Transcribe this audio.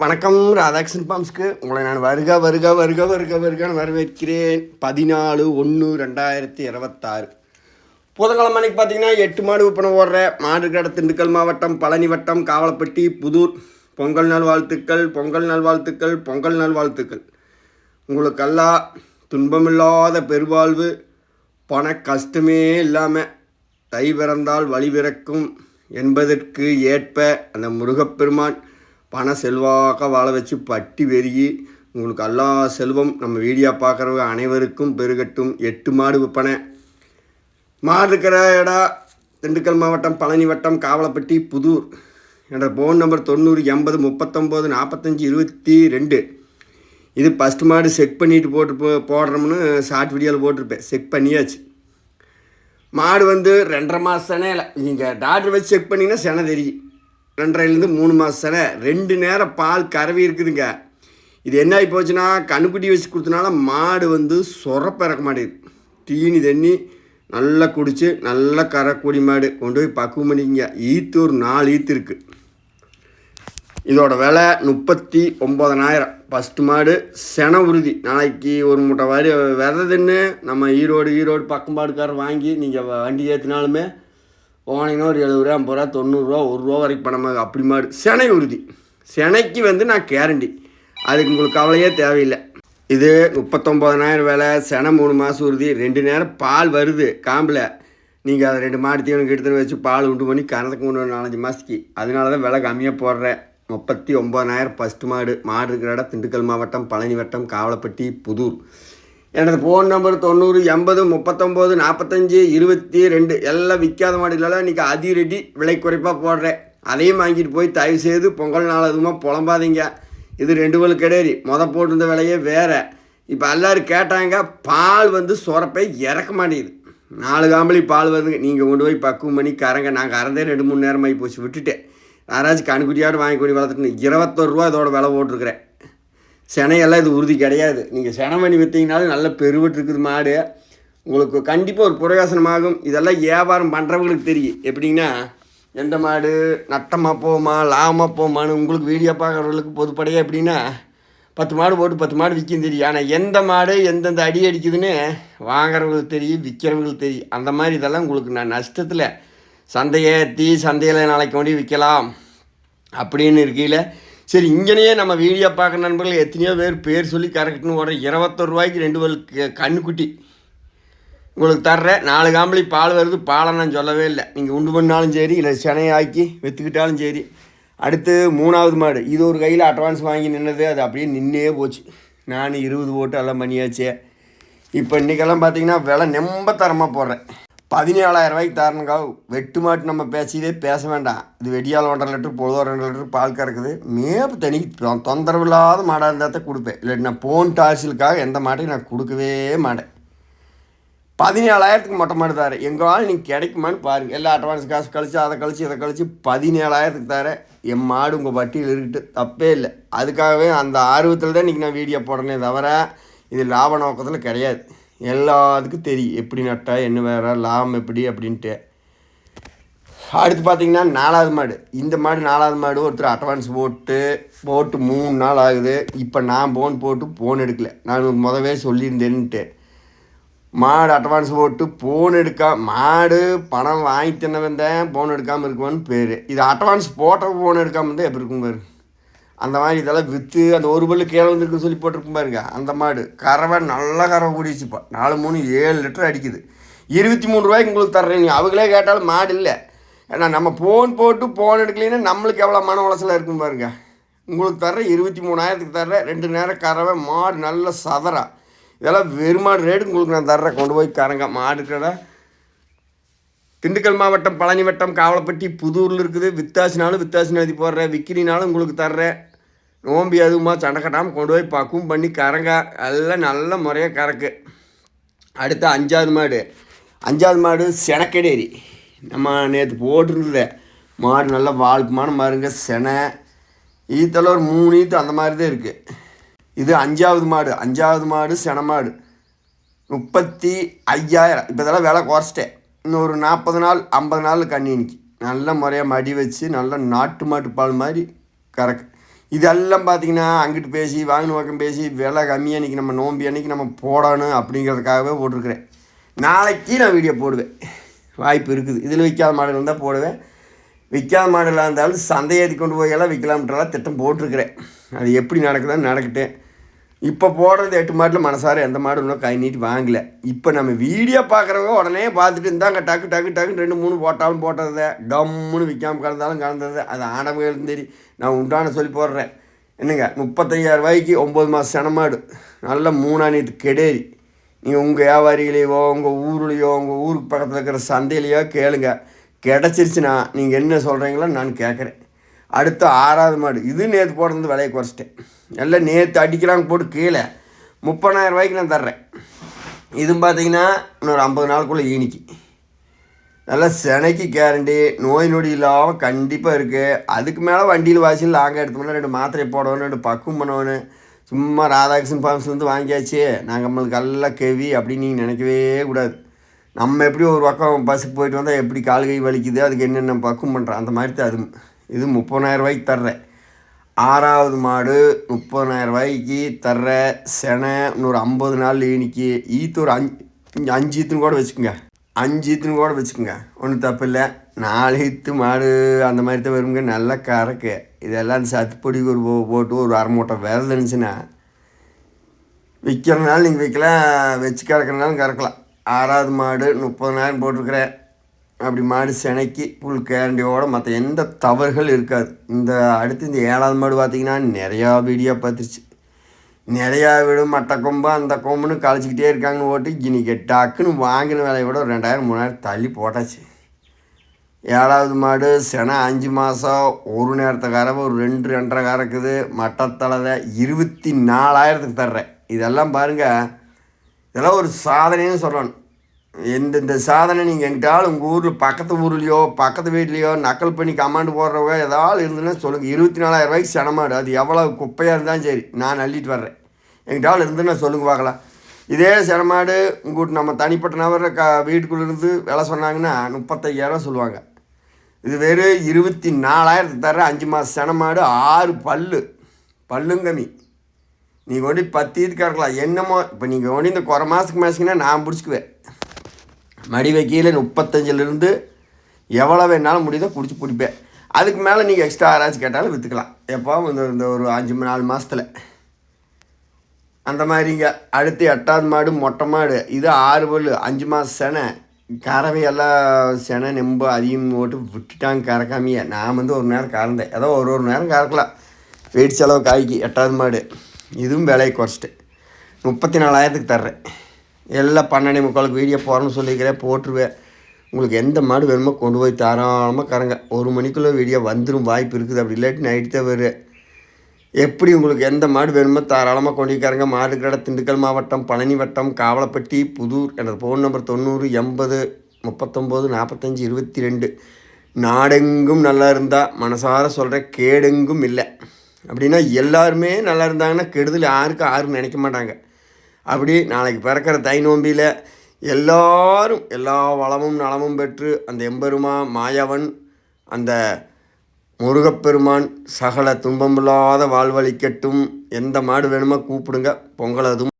வணக்கம் ராதாகிருஷ்ணன் பாம்ஸ்க்கு. உங்களை நான் வருக வருக வருக வருக வருகன்னு வரவேற்கிறேன். பதினாலு ஒன்று ரெண்டாயிரத்தி இருபத்தாறு. புதன்கிழமை அன்றைக்கி பார்த்தீங்கன்னா எட்டு மாடு விற்பனை ஓடுற மாடு கடை திண்டுக்கல் மாவட்டம் பழனி வட்டம் காவலப்பட்டி புதூர். பொங்கல் நல்வாழ்த்துக்கள் பொங்கல் நல்வாழ்த்துக்கள் பொங்கல் நல்வாழ்த்துக்கள் உங்களுக்கெல்லாம் துன்பமில்லாத பெருவாழ்வு பண கஷ்டமே இல்லாமல் தை பிறந்தால் வழி பிறக்கும் என்பதற்கு ஏற்ப அந்த முருகப்பெருமான் பண செல்வாக்க வாழ வச்சு பட்டி வெறி உங்களுக்கு எல்லா செல்வம் நம்ம வீடியோ பார்க்குறவங்க அனைவருக்கும் பெருகட்டும். எட்டு மாடு விற்பனை. மாடு இருக்கிற இடம் திண்டுக்கல் மாவட்டம் பழனி வட்டம் காவலப்பட்டி புதூர். என்ற ஃபோன் நம்பர் தொண்ணூறு எண்பது முப்பத்தொம்போது நாற்பத்தஞ்சி இருபத்தி ரெண்டு. இது ஃபஸ்ட் மாடு செக் பண்ணிட்டு போட்டு போ போடுறோம்னு ஷார்ட் வீடியோவில் போட்டிருப்பேன். செக் பண்ணியாச்சு. மாடு வந்து ரெண்டரை மாதம் செனை இல்லை நீங்கள் டாக்டர் வச்சு செக் பண்ணிங்கன்னா செனை தெரியும். ரெண்டரைலேருந்து மூணு மாதம் ரெண்டு நேரம் பால் கறவி இருக்குதுங்க. இது என்ன ஆகி போச்சுன்னா கண்ணுக்குட்டி வச்சு கொடுத்தனால மாடு வந்து சொரப்ப இறக்க மாட்டேங்குது. தீனி தண்ணி நல்லா குடித்து நல்லா கறக்கூடிய மாடு. கொண்டு போய் பக்குவம் பண்ணிக்கங்க. ஈத்து ஒரு நாலு ஈத்து இருக்குது இதோட விலை முப்பத்தி ஒம்பதனாயிரம் ஃபஸ்ட்டு மாடு சென உறுதி. நாளைக்கு ஒரு மூட்டை வாரி விதை தின்னு நம்ம ஈரோடு ஈரோடு பக்கம்பாடுக்காரர் வாங்கி நீங்கள் வண்டி ஏற்றினாலுமே போனீங்கன்னா ஒரு எழுபது ரூபா ஐம்பது ரூபா தொண்ணூறுரூவா ஒரு ரூபா வரைக்கும் பணமாக அப்படி மாடு. செனை உறுதி. செனைக்கு வந்து நான் கேரண்டி அதுக்கு உங்களுக்கு கவலையே தேவையில்லை. இது முப்பத்தொம்போதனாயிரம் விலை செனை மூணு மாதம் உறுதி. ரெண்டு நேரம் பால் வருது காம்பில். நீங்கள் அதை ரெண்டு மாடு தீவனம் எடுத்துன்னு வச்சு பால் உண்டு பண்ணி கறந்துக்கு முன்னாடி நாலஞ்சு மாதத்துக்கு அதனால தான் விலை கம்மியாக போடுறேன். முப்பத்தி ஒம்பதனாயிரம் ஃபஸ்ட்டு மாடு. மாடு இருக்கிற இடம் திண்டுக்கல் மாவட்டம் பழனி வட்டம் காவலப்பட்டி புதூர். எனது ஃபோன் நம்பர் தொண்ணூறு எண்பது முப்பத்தொம்போது நாற்பத்தஞ்சு இருபத்தி ரெண்டு. எல்லாம் விற்காத மாடுகளெல்லாம் இன்றைக்கி அதிரடி விலை குறைப்பாக போடுறேன். அதையும் வாங்கிட்டு போய் தயவு செய்து பொங்கல் நாள் அதுமா புலம்பாதீங்க. இது ரெண்டு வலு கிடையாது. மொதல் போட்டிருந்த விலையே வேறு. இப்போ எல்லோரும் கேட்டாங்க பால் வந்து சுரப்பை இறக்க மாட்டேங்குது. நாலு காம்பளி பால் வருதுங்க. நீங்கள் கொண்டு போய் பக்குவம் பண்ணி கறங்க. நான் கறந்தே ரெண்டு மூணு நேரம் ஆகி போச்சு விட்டுட்டேன். யாராச்சும் கணுக்குட்டியாடு வாங்கி கொண்டு வளர்த்துட்டு இருபத்தொரு ரூபா இதோட விலை போட்டிருக்கிறேன். சினையெல்லாம் இது உறுதி கிடையாது. நீங்கள் செனை பண்ணி விற்றீங்கனாலும் நல்ல பெருவிட்டுருக்குது மாடு. உங்களுக்கு கண்டிப்பாக ஒரு பிரயோசனமாகும் இதெல்லாம் வியாபாரம் பண்ணுறவங்களுக்கு தெரியும். எப்படின்னா எந்த மாடு நட்டமாக போகுமா லாபமாக போமான்னு உங்களுக்கு வீடியோ பார்க்குறவங்களுக்கு பொதுப்படையாக எப்படின்னா பத்து மாடு போட்டு பத்து மாடு விற்கும் தெரியும். ஆனால் எந்த மாடு எந்தெந்த அடி அடிக்குதுன்னு வாங்குறவங்களுக்கு தெரியும் விற்கிறவங்களுக்கு தெரியும். அந்த மாதிரி இதெல்லாம் உங்களுக்கு நான் நஷ்டத்தில் சந்தையை தீ சந்தையில் நாளைக்கு கொண்டு விற்கலாம் அப்படின்னு இருக்கையில் சரி இங்கனையே நம்ம வீடியோ பார்க்குற நண்பர்கள் எத்தனையோ பேர் பேர் சொல்லி கரெக்ட்னு ஓடுற இருபத்தொரு ரூபாய்க்கு ரெண்டு வல் கண்ணுக்குட்டி. உங்களுக்கு தர்றேன். நாலு காம்பளி பால் வருது. பாலை நான் சொல்லவே இல்லை. நீங்கள் உண்டு பண்ணாலும் சரி இல்லை செனையை ஆக்கி விற்றுக்கிட்டாலும் சரி. அடுத்து மூணாவது மாடு. இது ஒரு கையில் அட்வான்ஸ் வாங்கி நின்னது. அது அப்படியே நின்னே போச்சு. நான் இருபது ஓட்டு எல்லாம் பண்ணியாச்சே. இப்போ இன்றைக்கெல்லாம் பார்த்தீங்கன்னா விலை நெம்ப தரமாக போடுறேன். பதினேழாயிரம் ரூபாய்க்கு தரணுங்க வெட்டு மாட்டு நம்ம பேசியதே பேச வேண்டாம். இது வெடியால் ஒன்றரை லிட்டர் பொழுதோ ரெண்டு லிட்டர் பால் கறக்குது. மேப்பு தனி தொந்தரவு இல்லாத மாடாக இருந்தால் தான் கொடுப்பேன். இல்லாட்டி நான் போன் டார்ச்சலுக்காக எந்த மாட்டையும் நான் கொடுக்கவே மாட்டேன். பதினேழாயிரத்துக்கு மொட்டை மாடு தாரு. எங்களால் நீங்கள் கிடைக்குமான்னு பாருங்கள் எல்லா அட்வான்ஸ் காசு கழிச்சு அதை கழிச்சு இதை கழிச்சு பதினேழாயிரத்துக்கு தரேன். என் மாடு உங்கள் வட்டியில் இருக்கட்டு. தப்பே இல்லை. அதுக்காகவே அந்த ஆர்வத்தில் தான் இன்றைக்கி நான் வீடியோ போடுறேனே தவிர இது லாப நோக்கத்தில் கிடையாது. எல்லாத்துக்கும் தெரியும். எப்படி நட்டா என்ன வேற லாபம் எப்படி அப்படின்ட்டு. அடுத்து பார்த்தீங்கன்னா நாலாவது மாடு. இந்த மாடு நாலாவது மாடு ஒருத்தர் அட்வான்ஸ் போட்டு போட்டு மூணு நாள் ஆகுது. இப்போ நான் ஃபோன் போட்டு ஃபோன் எடுக்கல. நான் முதவே சொல்லியிருந்தேன்ட்டு. மாடு அட்வான்ஸ் போட்டு ஃபோன் எடுக்கா மாடு பணம் வாங்கி தின்ன வந்தேன் ஃபோன் எடுக்காமல் இருக்குமான்னு பேர். இது அட்வான்ஸ் போட்ட ஃபோன் எடுக்காமல் இருந்தால் எப்படி இருக்கும் பாரு? அந்த மாதிரி இதெல்லாம் விற்று அந்த ஒரு பல்லு கீழே வந்துருக்கு சொல்லி போட்டிருக்கும் பாருங்க அந்த மாடு. கறவை நல்ல கறவை கூடிச்சுப்பா நாலு மூணு ஏழு லிட்டர் அடிக்குது. இருபத்தி மூணு ரூபாய்க்கு உங்களுக்கு தர்றேன் நீ. அவங்களே கேட்டாலும் மாடு இல்லை. ஏன்னா நம்ம ஃபோன் போட்டு ஃபோன் எடுக்கலைன்னா நம்மளுக்கு எவ்வளோ மன உளைச்சலாக இருக்கும் பாருங்க. உங்களுக்கு தர்றேன் இருபத்தி மூணாயிரத்துக்கு தர்றேன். ரெண்டு நேரம் கறவை மாடு நல்ல சதரா இதெல்லாம் வெறுமாடு ரேட்டு உங்களுக்கு நான் தர்றேன். கொண்டு போய் கறங்க மாடு கடை திண்டுக்கல் மாவட்டம் பழனி வட்டம் காவலப்பட்டி புதூரில் இருக்குது. வித்தாசினாலும் வித்தாசி நதி போடுறேன். விக்கிரினாலும் உங்களுக்கு தர்றேன். நோம்பி அதுவுமா சண்டை கட்டாமல் கொண்டு போய் பக்குவம் பண்ணி கறங்க எல்லாம் நல்ல முறையாக கறக்கு. அடுத்து அஞ்சாவது மாடு. அஞ்சாவது மாடு செனக்கடேரி. நம்ம நேற்று போட்டிருந்தது. மாடு நல்லா வாழ்க்குமான மாருங்க செனை ஈத்தெல்லாம் ஒரு மூணு ஈத்து அந்த மாதிரி தான் இருக்குது இது அஞ்சாவது மாடு. அஞ்சாவது மாடு சென மாடு. முப்பத்தி ஐயாயிரம். இப்போ இதெல்லாம் விலை குறைச்சிட்டேன். இன்னும் ஒரு நாற்பது நாள் ஐம்பது நாள் கண்ணி நல்ல முறையாக மடி வச்சு நல்ல நாட்டு மாட்டு பால் மாதிரி கறக்கு. இதெல்லாம் பார்த்தீங்கன்னா அங்கிட்டு பேசி வாங்கின பக்கம் பேசி விலை கம்மியாக இன்றைக்கி நம்ம நோம்பி அன்றைக்கி நம்ம போடணும் அப்படிங்கிறதுக்காகவே போட்டிருக்கிறேன். நாளைக்கு நான் வீடியோ போடுவேன். வாய்ப்பு இருக்குது. இதில் விற்காத மாடல் இருந்தால் போடுவேன். விற்காத மாடலாக இருந்தாலும் சந்தையேற்றி கொண்டு போய் எல்லாம் விற்கலாம்ன்றலாம் திட்டம் போட்டிருக்கிறேன். அது எப்படி நடக்குதுன்னு நடக்கட்டேன் இப்போ போடுறது எட்டு மாட்டில் மனசார எந்த மாடும் இன்னும் கை நீட்டி வாங்கலை. இப்போ நம்ம வீடியோ பார்க்குறவங்க உடனே பார்த்துட்டு இருந்தாங்க டக்கு டக்கு டக்குன்னு ரெண்டு மூணு போட்டாலும் போட்டதை டம்முன்னு விற்காம கலந்தாலும் கலந்தது அது ஆடவங்களும் சரி நான் உண்டான சொல்லி போடுறேன். என்னங்க முப்பத்தையாயிரம் ரூபாய்க்கு ஒம்பது மாதம் சனமாடு நல்ல மூணாணியத்து கெடேரி. நீங்கள் உங்கள் வியாபாரிகளையோ உங்கள் ஊர்லேயோ உங்கள் ஊருக்கு பக்கத்தில் இருக்கிற சந்தையிலையோ கேளுங்க. கிடச்சிருச்சுன்னா நீங்கள் என்ன சொல்கிறீங்களோ நான் கேட்குறேன் அடுத்து ஆறாவது மாடு. இது நேற்று போடுறது விலையை குறைச்சிட்டேன். எல்லாம் நேற்று அடிக்கிறாங்க போட்டு கீழே முப்பதாயிரம் ரூபாய்க்கு நான் தர்றேன். இதுவும் பார்த்தீங்கன்னா இன்னொரு ஐம்பது நாளுக்குள்ளே ஈனிக்கு. நல்லா செனைக்கு கேரண்டி நோய் நொடி இல்லாமல் கண்டிப்பாக இருக்குது அதுக்கு மேலே வண்டியில் வாசியில் லாங்காக எடுத்தோம்னா ரெண்டு மாத்திரை போடணும் ரெண்டு பக்குவம் பண்ணணும் சும்மா ராதாகிருஷ்ணன் ஃபார்ம்ஸ்லேருந்து வாங்கியாச்சு. நாங்கள் நம்மளுக்கு எல்லாம் கெவி அப்படின்னு நீங்கள் நினைக்கவே கூடாது. நம்ம எப்படி ஒரு பக்கம் பஸ்ஸுக்கு போயிட்டு வந்தால் எப்படி கால் கை வலிக்குது அதுக்கு என்னென்ன பக்குவம் பண்ணுறோம் அந்த மாதிரி தான் அது. இது முப்பதாயிரம் ரூபாய்க்கு தர்றேன் ஆறாவது மாடு முப்பதாயிரம் ரூபாய்க்கு தர்ற செனை இன்னொரு ஐம்பது நாள் இன்னைக்கு ஈத்து ஒரு அஞ்சு அஞ்சு ஈத்துன்னு கூட வச்சுக்கோங்க. அஞ்சு ஈத்துன்னு கூட வச்சுக்கோங்க. ஒன்றும் தப்பு இல்லை. நாலு ஈத்து மாடு அந்த மாதிரி தான் வருங்க. நல்லா கறக்கு. இதெல்லாம் சத்துப்பொடி ஒரு போ- போட்டு ஒரு அரை மூட்டை விரல் இருந்துச்சுன்னா விற்கிறனால நீங்கள் விற்கலாம். வச்சு கறக்கிறனாலும் கறக்கலாம். ஆறாவது மாடு முப்பதனாயிரம் போட்டிருக்கிறேன். அப்படி மாடு சினைக்கு புல் கேரண்டியோட மற்ற எந்த தவறுகள் இருக்காது. இந்த அடுத்து இந்த ஏழாவது மாடு பார்த்தீங்கன்னா நிறையா வீடியோ பார்த்துருச்சு. நிறையா வீடு மட்டை கொம்பு அந்த கொம்புன்னு கழிச்சிக்கிட்டே இருக்காங்கன்னு ஓட்டு இன்னைக்கு டக்குன்னு வாங்கின விலையை விட ஒரு ரெண்டாயிரம் மூணாயிரம் தள்ளி போட்டாச்சு. ஏழாவது மாடு சென அஞ்சு மாதம் ஒரு நேரத்துக்காரவை ஒரு ரெண்டு ரெண்டரை கறக்குது. மட்டத்தலதை இருபத்தி நாலாயிரத்துக்கு தர்றேன். இதெல்லாம் பாருங்கள் இதெல்லாம் ஒரு சாதனைன்னு சொல்லணும். எந்தெந்த சாதனை நீங்கள் எங்கிட்டாலும் உங்கள் ஊரில் பக்கத்து ஊர்லேயோ பக்கத்து வீட்லேயோ நக்கல் பண்ணி கமாண்டு போடுறவங்க ஏதாவது இருந்துன்னா சொல்லுங்கள் இருபத்தி நாலாயிரம் ரூபாய்க்கு செனமாடு. அது எவ்வளோ குப்பையாக இருந்தாலும் சரி நான் அள்ளிட்டு வர்றேன். எங்கிட்டாலும் இருந்துன்னா சொல்லுங்கள் பார்க்கலாம். இதே செனமாடு உங்கள்கிட்ட நம்ம தனிப்பட்ட நபர் க வீட்டுக்குள்ளே இருந்து வேலை சொன்னாங்கன்னா முப்பத்தையாயிரம் சொல்லுவாங்க. இது வெறும் இருபத்தி நாலாயிரத்துக்கு தர அஞ்சு மாதம் செனமாடு ஆறு பல்லு. பல்லுங்கமி நீங்கள் கொண்டு பத்து இதுக்கு இருக்கலாம் என்னமோ இப்போ நீங்கள் கொண்டு இந்த குறை மாதத்துக்கு மேசிங்கன்னா நான் பிடிச்சிக்குவேன். மடி வைக்கையில் முப்பத்தஞ்சிலிருந்து எவ்வளோ வேணாலும் முடியுதோ பிடிச்சி பிடிப்பேன். அதுக்கு மேலே நீங்கள் எக்ஸ்ட்ரா யாராச்சும் கேட்டாலும் விற்றுக்கலாம் எப்போ இந்த இந்த ஒரு அஞ்சு நாலு மாதத்தில் அந்த மாதிரிங்க. அடுத்து எட்டாவது மாடு மொட்டை மாடு. இது ஆறு பல் அஞ்சு மாதம் செனை. கறவையெல்லாம் செனை நெம்பு அதிகம் போட்டு விட்டுட்டாங்க கறக்காமையே. நான் வந்து ஒரு நேரம் கறந்தேன். ஏதோ ஒரு ஒரு நேரம் கறக்கலாம். வெயிட் செலவு காய்க்கு. எட்டாவது மாடு. இதுவும் விலையை குறைச்சிட்டு. முப்பத்தி நாலாயிரத்துக்கு தர்றேன். எல்லாம் பன்னெண்டு முக்காலுக்கு வீடியோ போகிறேன்னு சொல்லிக்கிறேன் போட்டுருவேன். உங்களுக்கு எந்த மாடு வேணுமோ கொண்டு போய் தாராளமாக கறங்க. ஒரு மணிக்குள்ளே வீடியோ வந்துடும் வாய்ப்பு இருக்குது. அப்படி இல்லாட்டி நைட்டு தான் வரும் எப்படி உங்களுக்கு எந்த மாடு வேணுமோ தாராளமாக கொண்டிருக்காருங்க மாடு கடை திண்டுக்கல் மாவட்டம் பழனி வட்டம் காவலப்பட்டி புதூர் எனது ஃபோன் நம்பர் தொண்ணூறு எண்பது முப்பத்தொம்போது நாற்பத்தஞ்சி இருபத்தி ரெண்டு நாடெங்கும் நல்லா இருந்தால் மனசார சொல்கிற கேடெங்கும் இல்லை. அப்படின்னா எல்லாருமே நல்லா இருந்தாங்கன்னா கெடுதல் யாருக்கும் யாரும் நினைக்க மாட்டாங்க. அப்படி நாளைக்கு பிறக்கிற தை நோம்பியில் எல்லாரும் எல்லா வளமும் நலமும் பெற்று அந்த எம்பெருமா மாயவன் அந்த முருகப்பெருமான் சகல துன்பமில்லாத வாழ்வழிக்கட்டும். எந்த மாடு வேணுமோ கூப்பிடுங்க பொங்கல் அதுவும்